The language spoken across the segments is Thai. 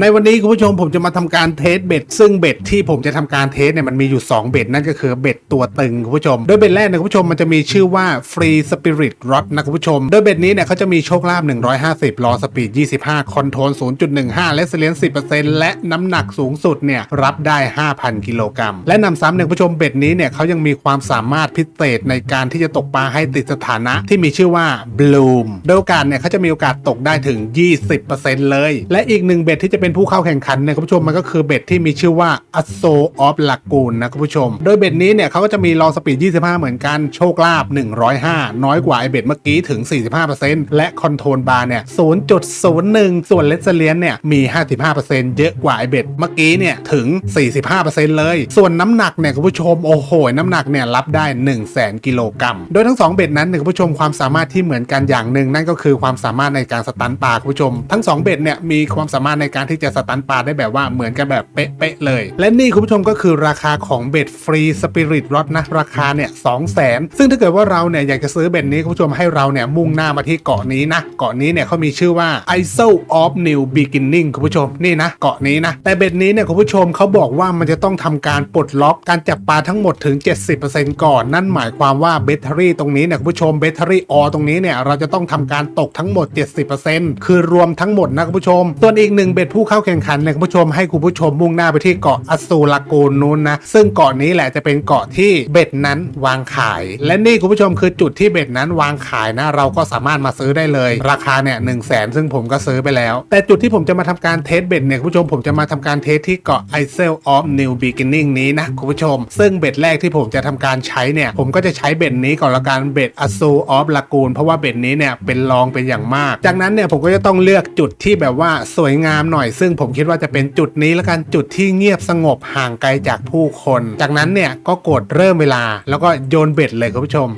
ในวันนี้คุณผู้ชมผมจะมาทำการเทสเบ็ดซึ่งเบ็ดที่ผมจะทำการเทสเนี่ยมันมีอยู่ 2 เบ็ดนั่นก็คือเบ็ดตัวตึงคุณผู้ชม โดยเบ็ดแรกนะคุณผู้ชมมันจะมีชื่อว่า Free Spirit Rod นะคุณผู้ชม โดยเบ็ดนี้เนี่ยเขาจะมีโชคลาภ150 รอสปีด 25 คอนโทรล 0.15 และเสลียน10%และน้ำหนักสูงสุดเนี่ยรับได้ 5,000 กิโลกรัม และนำซ้ำเนี่ยคุณผู้ชมเบ็ดนี้เนี่ยเขายังมีความสามารถพิเศษในการที่จะตกปลาให้ติดสถานะที่มีชื่อว่า Bloom โดยโอกาสเนี่ยเขาจะมีโอกาสตกได้ถึง 20%เลย และอีกหนึ่งเบ็ดที่จะเป็นผู้เข้าแข่งขันเนี่ยคุณผู้ชมมันก็คือเบ็ดที่มีชื่อว่า a s o of Lagoon นะคุณผู้ชม โดยเบ็ดนี้เนี่ยเขาก็จะมีรองสปีด 25 เหมือนกันโชคลาภ105 น้อยกว่าไอเบ็ดเมื่อกี้ถึง 45%และคอนโทรลบาร์เนี่ย0.01 ส่วนเลสเลียนเนี่ยมี 55%เยอะกว่าไอเบ็ดเมื่อกี้เนี่ยถึง 45%เลย ส่วนน้ำหนักเนี่ยคุณผู้ชมโอ้โหน้ำหนักเนี่ยรับได้ 1 0 0 0 0แกิโลกรัมโดยทั้ง 2 เบ็ดนั้นเนี่ยคุณผู้ชมความสามารถที่เหมือนกันอย่างหนึ่งนั่นก็คือความสามารถในการสตันปลาคุณผู้ชม ทั้ง 2 เบ็ดเนี่ยมีความสามารถในการที่จะสตันปลาได้แบบว่าเหมือนกันแบบเป๊ะๆเลย และนี่คุณผู้ชมก็คือราคาของเบ็ดฟรีสปิริตรถนะ ราคาเนี่ยสองแสนซึ่งถ้าเกิดว่าเราเนี่ยอยากจะซื้อเบ็ดนี้คุณผู้ชมให้เราเนี่ยมุ่งหน้ามาที่เกาะนี้นะเกาะนี้เนี่ยเขามีชื่อว่า i s o of New Beginning คุณผู้ชมนี่นะเกาะนี้นะแต่เบ็ดนี้เนี่ยคุณผู้ชมเขาบอกว่ามันจะต้องทำการปลดล็อกการจับปลาทั้งหมดถึง 70%ก่อน นั่นหมายความว่าเบตเตอรี่ตรงนี้เนี่ยคุณผู้ชมเบตเตอรี่ออตรงนี้เนี่ยเราจะต้องทำการตกทั้งหมด 70%คือรวมทั้งหมดนะคุณผู้ชมส่วนอีกหนึ่งเบ็ดผู้เข้าแข่งขันเนี่ยคุณผู้ชมให้คุณผู้ชมมุ่งหน้าไปที่เกาะอัสซูลากูนนู้นนะ ซึ่งเกาะนี้แหละจะเป็นเกาะที่เบ็ดนั้นวางขาย และนี่คุณผู้ชมคือจุดที่เบ็ดนั้นวางขายนะ เราก็สามารถมาซื้อได้เลย ราคาเนี่ยหนึ่งแสนซึ่งผมก็ซื้อไปแล้ว แต่จุดที่ผมจะมาทำการเทสเบ็ดเนี่ยคุณผู้ชมผมจะมาทำการเทสที่เกาะไอเซลออฟนิวบิกินนิ่งนี้นะคุณผู้ชม ซึ่งเบ็ดแรกที่ผมจะทำการใช้เนี่ยผมก็จะใช้เบ็ดนี้ก่อนละกันเบ็ดอัสซูออฟลากูนเพราะว่าเบ็ดนี้เนี่ยเป็นรองเป็นอย่างมาก จากนั้นเนี่ยผมก็จะต้องเลือกจุดที่แบบว่าสวยงามหน่อยซึ่งผมคิดว่าจะเป็นจุดนี้ละกันจุดที่เงียบสงบห่างไกลจากผู้คน จากนั้นเนี่ยก็กดเริ่มเวลา แล้วก็โยนเบ็ดเลยคุณผู้ชม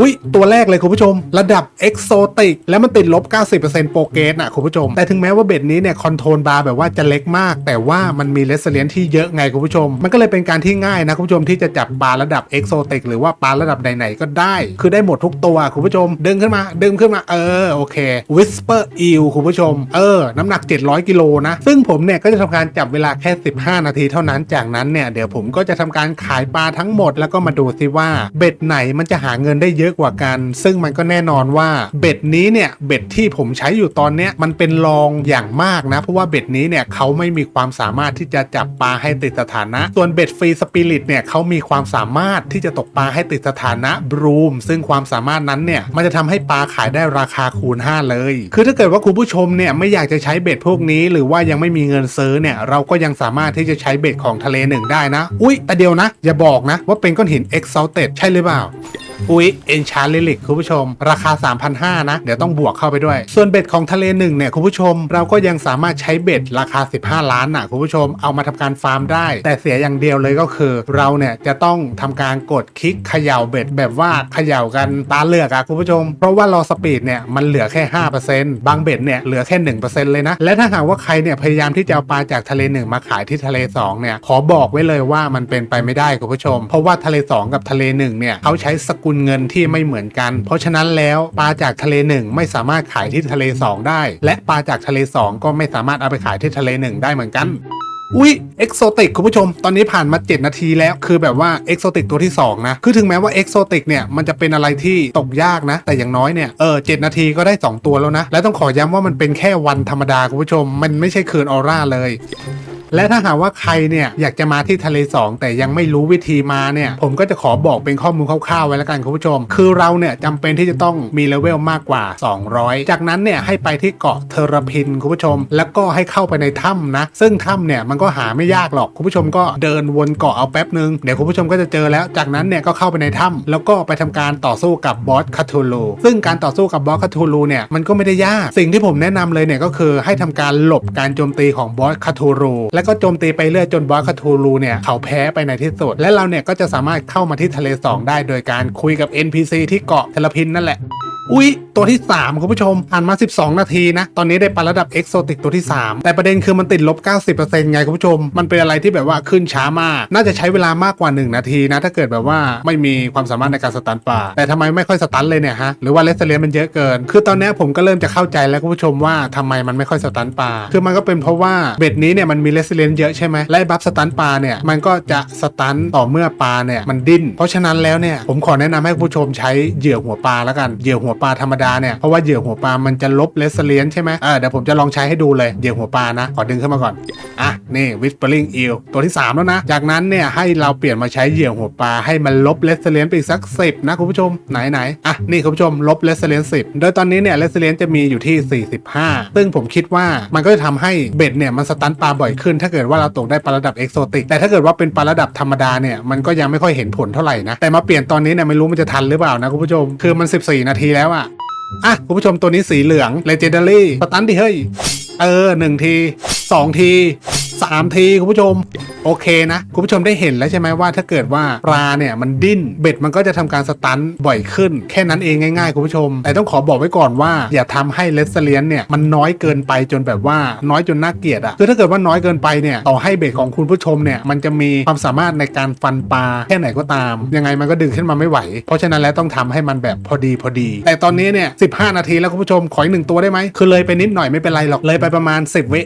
อุ้ยตัวแรกเลยคุณผู้ชม ระดับเอกโซติกแล้วมันติดลบ 90%โปรเกสอะคุณผู้ชม แต่ถึงแม้ว่าเบ็ดนี้เนี่ยคอนโทรลบาร์แบบว่าจะเล็กมาก แต่ว่ามันมีเลสเลียนที่เยอะไงคุณผู้ชม มันก็เลยเป็นการที่ง่ายนะคุณผู้ชมที่จะจับปลาระดับเอกโซติกหรือว่าปลาระดับไหนๆก็ได้ คือได้หมดทุกตัวคุณผู้ชม ดึงขึ้นมา ดึงขึ้นมา เออโอเค Whisper Eel คุณผู้ชม เออ น้ำหนัก 700กิโลนะ ซึ่งผมเนี่ยก็จะทำการจับเวลาแค่ 15 นาทีเท่านั้น จากนั้นเนี่ยเดี๋ยวผมก็จะทำการขายปลาทั้งหมดแล้วก็มาดูซิว่าเบ็ดไหนมันจะหาเงินได้เยอะกว่ากัน ซึ่งมันก็แน่นอนว่าเบ็ดนี้เนี่ยเบ็ดที่ผมใช้อยู่ตอนเนี้ยมันเป็นรองอย่างมากนะ เพราะว่าเบ็ดนี้เนี่ยเขาไม่มีความสามารถที่จะจับปลาให้ติดสถานะ ส่วนเบ็ดฟรีสปิริตเนี่ยเขามีความสามารถที่จะตกปลาให้ติดสถานะบรูมซึ่งความสามารถนั้นเนี่ยมันจะทำให้ปลาขายได้ราคาคูณ 5 เลย คือถ้าเกิดว่าคุณผู้ชมเนี่ยไม่อยากจะใช้เบ็ดพวกนี้ หรือว่ายังไม่มีเงินซื้อเนี่ยเราก็ยังสามารถที่จะใช้เบ็ดของทะเลหนึ่งได้นะ อุ๊ยแต่เดียวนะ อย่าบอกนะว่าเป็นก้อนหิน Exalted ใช่หรือเปล่า อุ๊ยเอนชาร์ลิลิกคุณผู้ชม ราคา 3,500 นะ เดี๋ยวต้องบวกเข้าไปด้วย ส่วนเบ็ดของทะเลหนึ่งเนี่ยคุณผู้ชม เราก็ยังสามารถใช้เบ็ดราคา 15 ล้านนะคุณผู้ชมเอามาทำการฟาร์มได้ แต่เสียอย่างเดียวเลยก็คือ เราเนี่ยจะต้องทำการกดคลิกเขย่าเบ็ดแบบว่าเขย่ากันตาเลือกอะคุณผู้ชม เพราะว่ารอสปีดเนี่ยมันเหลือแค่ 5%บางเบ็ดเนี่ยเหลือแค่1%เลยนะ และถ้าหากว่าใครเนี่ยพยายามที่จะเอาปลาจากทะเลหนึ่งมาขายที่ทะเลสองเนี่ยขอบอกไว้เลยว่ามันเป็นไปไม่ได้คุณผู้ชม เพราะว่าทะเลสองกับทะเลหนึ่งเนี่ยเขาใช้สกุลเงินที่ไม่เหมือนกัน เพราะฉะนั้นแล้วปลาจากทะเลหนึ่งไม่สามารถขายที่ทะเล 2 ได้ และปลาจากทะเล 2 ก็ไม่สามารถเอาไปขายที่ทะเล 1 ได้เหมือนกันอุ๊ยเอ็กโซติกคุณผู้ชม ตอนนี้ผ่านมา 7 นาทีแล้ว คือแบบว่าเอ็กโซติกตัวที่ 2 นะ คือถึงแม้ว่าเอ็กโซติกเนี่ย มันจะเป็นอะไรที่ตกยากนะ แต่อย่างน้อยเนี่ย เออเนาทีก็ได้ 2 ตัวแล้วนะ และต้องขอย้ำว่ามันเป็นแค่วันธรรมดาคุณผู้ชม มันไม่ใช่คืนออร่าเลย และถ้าหากว่าใครเนี่ยอยากจะมาที่ทะเล 2 แต่ยังไม่รู้วิธีมาเนี่ย ผมก็จะขอบอกเป็นข้อมูลคร่าวๆไว้แล้วกันคุณผู้ชม คือเราเนี่ยจำเป็นที่จะต้องมีเลเวลมากกว่า 200 จากนั้นเนี่ยให้ไปที่เกาะเทอราพินคุณผู้ชม แล้วก็ให้เข้าไปในถ้ำนะ ซึ่งถ้ำเนี่ยมันก็หาไม่ยากหรอกคุณผู้ชมก็เดินวนเกาะเอาแป๊บนึงเดี๋ยวคุณผู้ชมก็จะเจอแล้ว จากนั้นเนี่ยก็เข้าไปในถ้ำแล้วก็ไปทำการต่อสู้กับบอสคาทูลูซึ่งการต่อสู้กับบอสคาทูลูเนี่ยมันก็ไม่ได้ยาก สิ่งที่ผมแนะนำเลยเนี่ยก็คือให้ทำการหลบการโจมตีของบอสคาทูลูแลวก็โจมตีไปเรื่อยจนบอสคาทูลูเนี่ยเขาแพ้ไปในที่สุด และเราเนี่ยก็จะสามารถเข้ามาที่ทะเลสองได้โดยการคุยกับ NPC ที่เกาะเทลพินนั่นแหละ อุ๊ย ตัวที่ 3 คุณผู้ชมผ่านมา 12 นาทีนะ ตอนนี้ได้ปลาระดับเอ็กโซติกตัวที่ 3 แต่ประเด็นคือมันติดลบ 90%ไงคุณผู้ชม มันเป็นอะไรที่แบบว่าขึ้นช้ามาก น่าจะใช้เวลามากกว่า 1 นาทีนะ ถ้าเกิดแบบว่าไม่มีความสามารถในการสตันปลาแต่ทำไมไม่ค่อยสตันเลยเนี่ยฮะ หรือว่าเลสเลียนมันเยอะเกิน คือตอนนี้ผมก็เริ่มจะเข้าใจแล้วคุณผู้ชมว่าทำไมมันไม่ค่อยสตันปลาคือมันก็เป็นเพราะว่าเบ็ดนี้เนี่ยมันมีเลสเลียนเยอะใช่ไหมและบัฟสตันปลาเนี่ยมันก็จะสตันต่อเมื่อปลาเนี่ยมันดิ้น เพราะฉะนั้นแล้วเนี่ยผมขอแนะนำให้คุณผู้ชมใช้เหยื่อหัวปลาแล้วกันเหยื่อหัวปลาธรรมดาเนี่ย เพราะว่าเหยื่อหัวปลามันจะลบเลสเลียนใช่ไหมอ่าเดี๋ยวผมจะลองใช้ให้ดูเลยเหยื่อหัวปลานะ ขอดึงขึ้นมาก่อน อะ นี่วิสเปอร์ลิงอิลตัวที่ 3 แล้วนะ จากนั้นเนี่ยให้เราเปลี่ยนมาใช้เหยื่อหัวปลาให้มันลบเลสเลียนไปอีกสักสิบนะคุณผู้ชมไหนไหนอะนี่คุณผู้ชมลบเลสเลียนสิบโดยตอนนี้เนี่ยเลสเลียนจะมีอยู่ที่ 45 ซึ่งผมคิดว่ามันก็จะทำให้เบ็ดเนี่ยมันสตันปลาบ่อยขึ้น ถ้าเกิดว่าเราตกได้ปลาระดับเอกโซติกแต่ถ้าเกิดว่าเป็นปลาระดับธรรมดาเนี่ยมันก็ยังไม่ค่อยเห็นผลเท่าไหร่นะแต่มาเปลี่ยนตอนนี้เนี่ยไม่รู้มันจะทันหรือเปล่านะคุณผู้ชมคือมัน 14 นาทีแล้วอะอะคุณผู้ชมตัวนี้สีเหลือง Legendary สตันดิเฮ้ย เออหนึ่งทีสองที สามทีคุณผู้ชม โอเคนะ คุณผู้ชมได้เห็นแล้วใช่ไหมว่าถ้าเกิดว่าปลาเนี่ยมันดิ้นเบ็ดมันก็จะทำการสตันบ่อยขึ้น แค่นั้นเองง่ายๆคุณผู้ชม แต่ต้องขอบอกไว้ก่อนว่า อย่าทำให้เลสเลียนเนี่ยมันน้อยเกินไปจนแบบว่าน้อยจนน่าเกลียดอะคือถ้าเกิดว่าน้อยเกินไปเนี่ยต่อให้เบ็ดของคุณผู้ชมเนี่ยมันจะมีความสามารถในการฟันปลาแค่ไหนก็ตาม ยังไงมันก็ดึงขึ้นมาไม่ไหว เพราะฉะนั้นแล้วต้องทำให้มันแบบพอดีพอดี แต่ตอนนี้เนี่ย15นาทีแล้วคุณผู้ชมขออีกหนึ่งตัวได้ไหมคือเลยไปนิดหน่อยไม่เป็นไรหรอกเลยไปประมาณ 10 วิ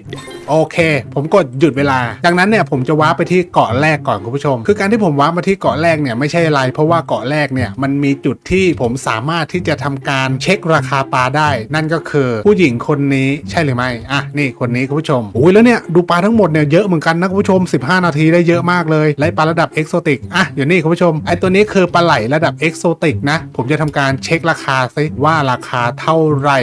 โอเค ผมกดหยุดเวลา ดังนั้นเนี่ยผมจะว้าไปที่เกาะแรกก่อนคุณผู้ชม คือการที่ผมว้ามาที่เกาะแรกเนี่ยไม่ใช่อะไร เพราะว่าเกาะแรกเนี่ยมันมีจุดที่ผมสามารถที่จะทำการเช็คราคาปลาได้ นั่นก็คือผู้หญิงคนนี้ใช่หรือไม่อะนี่คนนี้คุณผู้ชมอุ้ยแล้วเนี่ยดูปลาทั้งหมดเนี่ยเยอะเหมือนกันนะคุณผู้ชม 15 นาทีได้เยอะมากเลยและปลาระดับเอกโซติกอะอยู่นี่คุณผู้ชมไอตัวนี้คือปลาไหลระดับเอกโซติกนะผมจะทำการเช็คราคาซิว่าราคาเท่าไหร่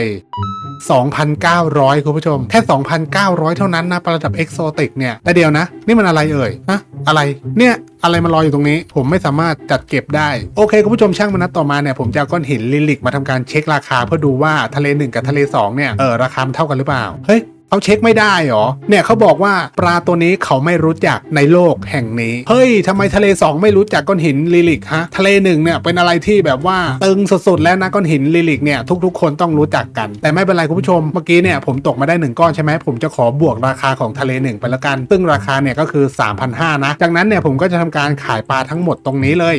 2,900 คุณผู้ชม แค่ 2,900 เท่านั้นนะประดับเอกโซติกเนี่ย แต่เดียวนะ นี่มันอะไรเอ่ยฮะอะไรเนี่ยอะไรมาลอยอยู่ตรงนี้ ผมไม่สามารถจัดเก็บได้ โอเค คุณผู้ชมช่างมันนะต่อมาเนี่ย ผมจะก้อนหินลิลิกมาทำการเช็คราคาเพื่อดูว่าทะเล 1 กับทะเล2เนี่ยเออราคามันเท่ากันหรือเปล่าเฮ้ย เขาเช็คไม่ได้เหรอ เนี่ยเขาบอกว่าปลาตัวนี้เขาไม่รู้จักในโลกแห่งนี้ เฮ้ยทำไมทะเล 2 ไม่รู้จักก้อนหินลิลิกฮะ ทะเลหนึ่งเนี่ยเป็นอะไรที่แบบว่าตึงสุดๆแล้วนะก้อนหินลิลิกเนี่ยทุกๆ คนต้องรู้จักกัน แต่ไม่เป็นไรคุณผู้ชม เมื่อกี้เนี่ยผมตกมาได้หนึ่งก้อนใช่ไหมผมจะขอบวกราคาของทะเลหนึ่งไปแล้วกัน ซึ่งราคาเนี่ยก็คือ3,500นะ จากนั้นเนี่ยผมก็จะทำการขายปลาทั้งหมดตรงนี้เลย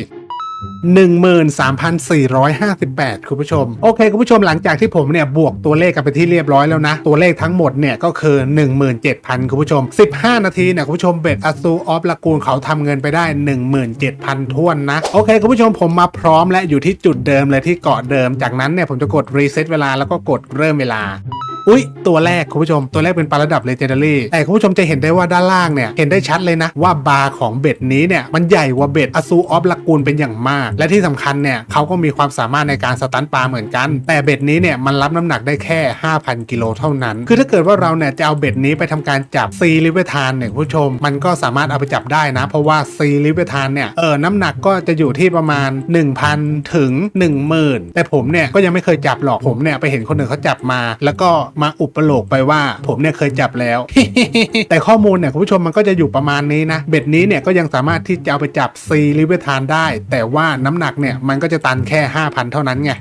13,458 คุณผู้ชม โอเค คุณผู้ชมหลังจากที่ผมเนี่ย บวกตัวเลขกันไปที่เรียบร้อยแล้วนะ ตัวเลขทั้งหมดเนี่ย ก็คือ 17,000 คุณผู้ชม 15 นาทีเนี่ย คุณผู้ชมเบ็ดอ z ซูออฟลากูนเขาทำเงินไปได้ 17,000ท้วนนะ โอเค คุณผู้ชมผมมาพร้อมและอยู่ที่จุดเดิมเลยที่เกาะเดิมจากนั้นเนี่ยผมจะกดรีเซ็ตเวลาแล้วก็กดเริ่มเวลา อุ๊ยตัวแรกคุณผู้ชมตัวแรกเป็นปลาระดับ Legendary แต่คุณผู้ชมจะเห็นได้ว่าด้านล่างเนี่ยเห็นได้ชัดเลยนะว่าบาร์ของเบ็ดนี้เนี่ยมันใหญ่กว่าเบ็ดอซูออฟลากูนเป็นอย่างมาก และที่สำคัญเนี่ยเขาก็มีความสามารถในการสตันปลาเหมือนกัน แต่เบ็ดนี้เนี่ยมันรับน้ำหนักได้แค่ 5,000 กิโลเท่านั้น คือถ้าเกิดว่าเราเนี่ยจะเอาเบ็ดนี้ไปทำการจับซีลิเวทานเนี่ยคุณผู้ชม มันก็สามารถเอาไปจับได้นะ เพราะว่าซีลิเวทานเนี่ยเออน้ำหนักก็จะอยู่ที่ประมาณ 1,000 ถึง 10,000 แต่ผมเนี่ยก็ยังไม่เคยจับหรอกผมเนี่ยไปเห็นคนอื่นเขาจับมา แล้วก็มาอุปโลกไปว่า ผมเนี่ยเคยจับแล้ว แต่ข้อมูลเนี่ยคุณผู้ชมมันก็จะอยู่ประมาณนี้นะ เบ็ดนี้เนี่ยก็ยังสามารถที่จะเอาไปจับซีลิเวทานได้ แต่ว่าน้ำหนักเนี่ยมันก็จะตันแค่ 5,000 เท่านั้นไง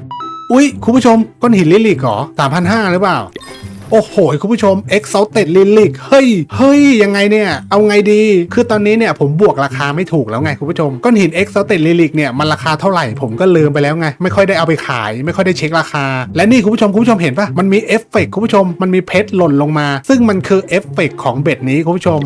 อุ๊ย คุณผู้ชมก้อนหินลิลิกเหรอ3,500หรือเปล่า โอ้โห คุณผู้ชม Exalted Lilic เฮ้ย เฮ้ย ยังไงเนี่ย เอาไงดี คือตอนนี้เนี่ยผมบวกราคาไม่ถูกแล้วไงคุณผู้ชม ก้อนหิน Exalted Lilic เนี่ยมันราคาเท่าไหร่ผมก็ลืมไปแล้วไง ไม่ค่อยได้เอาไปขาย ไม่ค่อยได้เช็คราคา และนี่คุณผู้ชม คุณผู้ชมเห็นปะมันมีเอฟเฟกต์คุณผู้ชม มันมีเพชรหล่นลงมา ซึ่งมันคือเอฟเฟกต์ของเบ็ดนี้คุณผู้ชม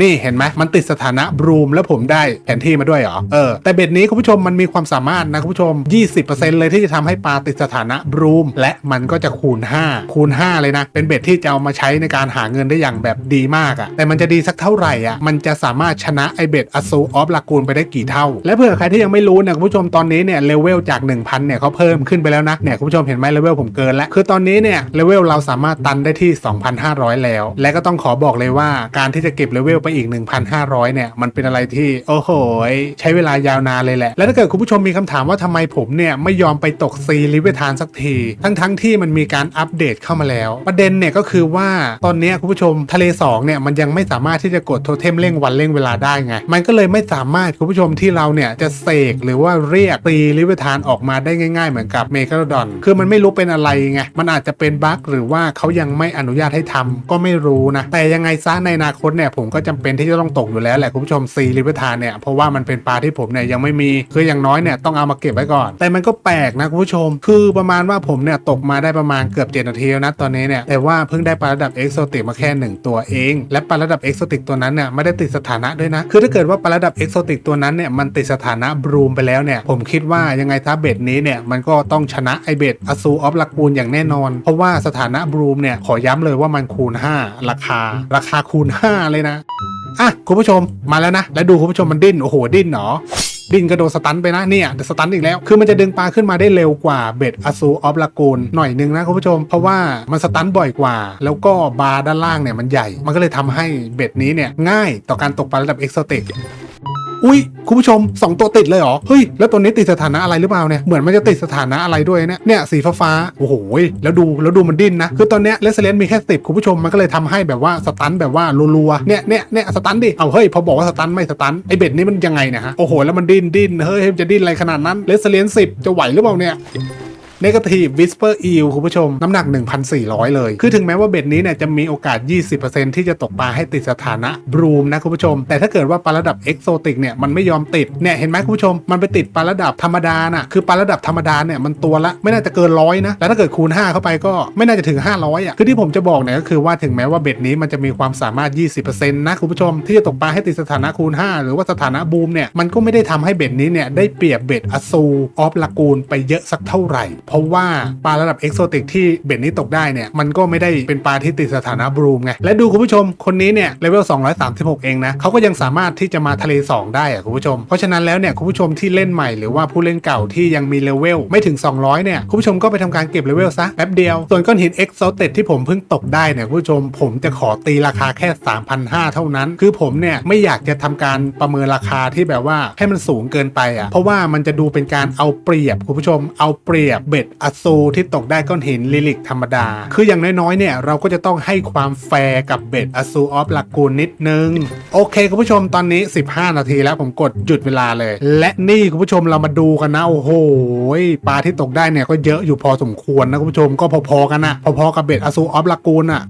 นี่เห็นไหมมันติดสถานะบรูมแล้วผมได้แผนที่มาด้วยเหรอเออแต่เบ็ดนี้คุณผู้ชมมันมีความสามารถนะคุณผู้ชม 20%เลยที่จะทำให้ปลาติดสถานะบรูมและมันก็จะคูณ 5 คูณ 5 เลยนะ เป็นเบ็ดที่จะเอามาใช้ในการหาเงินได้อย่างแบบดีมากอะ่ะแต่มันจะดีสักเท่าไหร่อะ่ะมันจะสามารถชนะไอเบ็ดอ z ซูออฟลากูนไปได้กี่เท่า และเผื่อใครที่ยังไม่รู้เนี่ยคุณผู้ชมตอนนี้เนี่ยเลเวลจาก 1,000เนี่ยเขาเพิ่มขึ้นไปแล้วนะเนี่ยคุณผู้ชมเห็นไหมเลเวลผมเกินแล้วคือตอนนี้เนี่ยเลเวลเราสามารถตันได้ที่ 2,500 แล้ว และก็ต้องขอบอกเลยว่าการที่จะเก็บเลเวลไปอีก 1,500 เนี่ย มันเป็นอะไรที่ โอ้โห ใช้เวลายาวนานเลยแหละ แล้วถ้าเกิดคุณผู้ชมมีคำถามว่าทำไมผมเนี่ยไม่ยอมไปตกซีลิเวทานสักที ทั้งๆที่มันมีการอัปเดตเข้ามาแล้ว ประเด็นเนี่ยก็คือว่าตอนนี้คุณผู้ชมทะเลสองเนี่ยมันยังไม่สามารถที่จะกดโทเทมเร่งวันเร่งเวลาได้ไง มันก็เลยไม่สามารถคุณผู้ชมที่เราเนี่ยจะเสกหรือว่าเรียกตีลิเวทานออกมาได้ง่าย ๆ เหมือนกับเมกาดอน คือมันไม่รู้เป็นอะไรไง มันอาจจะเป็นบั๊กหรือว่าเขายังไม่อนุญาตให้ทำก็ไม่รู้นะ แต่ยังไงซะในอนาคตเนี่ยผมก็จะำเป็นที่จะต้องตกอยู่แล้วแหละคุณผู้ชมซีลิเวทานเนี่ยเพราะว่ามันเป็นปลาที่ผมเนี่ยยังไม่มีคืออย่างน้อยเนี่ยต้องเอามาเก็บไว้ก่อน แต่มันก็แปลกนะคุณผู้ชม คือประมาณว่าผมเนี่ยตกมาได้ประมาณเกือบ7นาทีแล้วนะตอนนี้เนี่ยแต่ว่าเพิ่งได้ปลาระดับเอ็กโซติกมาแค่หนึ่งตัวเอง และปลาระดับเอ็กโซติกตัวนั้นเนี่ยไม่ได้ติดสถานะด้วยนะคือถ้าเกิดว่าปลาระดับเอ็กโซติกตัวนั้นเนี่ยมันติดสถานะบรูมไปแล้วเนี่ยผมคิดว่ายังไงถ้าเบ็ดนี้เนี่ยมันก็ต้องชนะไอเบ็ดอซูออฟลักูนอย่างแน่นอน เพราะว่าสถานะบรูมเนี่ยขอย้ำเลยว่ามันคูณ 5 ราคา ราคาคูณ 5 เลยนะ อะคุณผู้ชมมาแล้วนะ แล้วดูคุณผู้ชมมันดิ้นโอ้โหดิ้นเหรอดิ้นกระโดดสตันไปนะเนี่ยเดี๋ยวสตันอีกแล้ว คือมันจะดึงปลาขึ้นมาได้เร็วกว่าเบ็ดอซูออฟลากูนหน่อยนึงนะคุณผู้ชม เพราะว่ามันสตันบ่อยกว่า แล้วก็บาร์ด้านล่างเนี่ยมันใหญ่ มันก็เลยทำให้เบ็ดนี้เนี่ยง่ายต่อการตกปลาระดับเอ็กโซติก อุ้ยคุณผู้ชม 2 ตัวติดเลยเหรอ เฮ้ย แล้วตัวนี้ติดสถานะอะไรหรือเปล่าเนี่ย เหมือนมันจะติดสถานะอะไรด้วยเนี่ย เนี่ยสีฟ้าฟ้าโอ้โห แล้วดูแล้วดูมันดิ้นนะ คือตอนเนี้ยเลสเลนมีแค่สิบคุณผู้ชมมันก็เลยทำให้แบบว่าสตันแบบว่ารัวๆ เนี่ยเนี่ยเนี่ยสตันดิ เอาเฮ้ยพอบอกว่าสตันไม่สตันไอเบ็ดนี่มันยังไงเนะฮะ โอ้โห แล้วมันดิ้นดิ้นเฮ้ยจะดิ้นอะไรขนาดนั้นเลสเลนสิบจะไหวหรือเปล่าเนี่ย เนกาทีฟวิสเปอร์อีลคุณผู้ชมน้ำหนัก 1,400 เลย คือถึงแม้ว่าเบ็ดนี้เนี่ยจะมีโอกาส 20%ที่จะตกปลาให้ติดสถานะบรูมนะคุณผู้ชม แต่ถ้าเกิดว่าปลาระดับเอ็กโซติกเนี่ยมันไม่ยอมติดเนี่ยเห็นไหมคุณผู้ชม มันไปติดปลาระดับธรรมดาน่ะคือปลาระดับธรรมดาเนี่ยมันตัวละไม่น่าจะเกินร้อยนะแล้วถ้าเกิดคูณ 5 เข้าไปก็ไม่น่าจะถึง 500อะคือที่ผมจะบอกเนี่ยก็คือว่าถึงแม้ว่าเบ็ดนี้มันจะมีความสามารถ 20%นะคุณผู้ชม ที่จะตกปลาให้ติดสถานะคูณ 5 หรือว่าสถานะบูมเนี่ยมันก็ไม่ได้ทำให้เบ็ดนี้เนี่ยได้เปรียบเบ็ดอซูออฟลากูนไปเยอะสักเท่าไหร่เพราะว่าปลาระดับเอ็กโซติกที่เบ็ดนี้ตกได้เนี่ย มันก็ไม่ได้เป็นปลาที่ติดสถานะบรูมไง และดูคุณผู้ชมคนนี้เนี่ยเลเวล236 เองนะเขาก็ยังสามารถที่จะมาทะเล 2 ได้อะคุณผู้ชม เพราะฉะนั้นแล้วเนี่ยคุณผู้ชมที่เล่นใหม่หรือว่าผู้เล่นเก่าที่ยังมีเลเวลไม่ถึง 200 เนี่ยคุณผู้ชมก็ไปทำการเก็บเลเวลซะแป๊บเดียว ส่วนก้อนหินเอ็กโซติกที่ผมเพิ่งตกได้เนี่ยคุณผู้ชม ผมจะขอตีราคาแค่ 3,500 เท่านั้น คือผมเนี่ยไม่อยากจะทำการประเมินราคาที่แบบว่าให้มันสูงเกินไปอะเพราะว่ามันจะดูเป็นการเอาเปรียบคุณผู้ชมเอาเปรียบเบ็ดอซูที่ตกได้ก้อนหินลิลิกธรรมดา คืออย่างน้อยๆ เนี่ยเราก็จะต้องให้ความแฟร์กับเบ็ดอซูออฟลากูนนิดนึง โอเคคุณผู้ชมตอนนี้ 15 นาทีแล้วผมกดหยุดเวลาเลย และนี่คุณผู้ชมเรามาดูกันนะ โอ้โหปลาที่ตกได้เนี่ยก็เยอะอยู่พอสมควรนะคุณผู้ชมก็พอๆกันนะพอๆกับเบ็ดอซูออฟลากูนอะ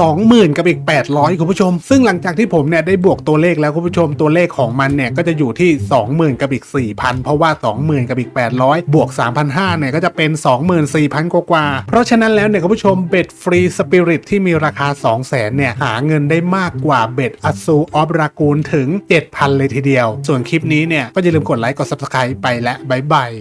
20,000 กับอีก 800 คุณผู้ชม ซึ่งหลังจากที่ผมเนี่ยได้บวกตัวเลขแล้วคุณผู้ชมตัวเลขของมันเนี่ยก็จะอยู่ที่ 20,000 กับอีก 4,000 เพราะว่า 20,000 กับอีก 800 บวก 3,500 เนี่ยก็จะเป็น 24,000 กว่ากว่าๆเพราะฉะนั้นแล้วเนี่ยคุณผู้ชมเบ็ดฟรีสปิริตที่มีราคา 200,000 เนี่ยหาเงินได้มากกว่าเบ็ดอซูออฟรากูนถึง 7,000 เลยทีเดียว ส่วนคลิปนี้เนี่ยก็อย่าลืมกดไลค์กด subscribe ไปและบ๊ายบาย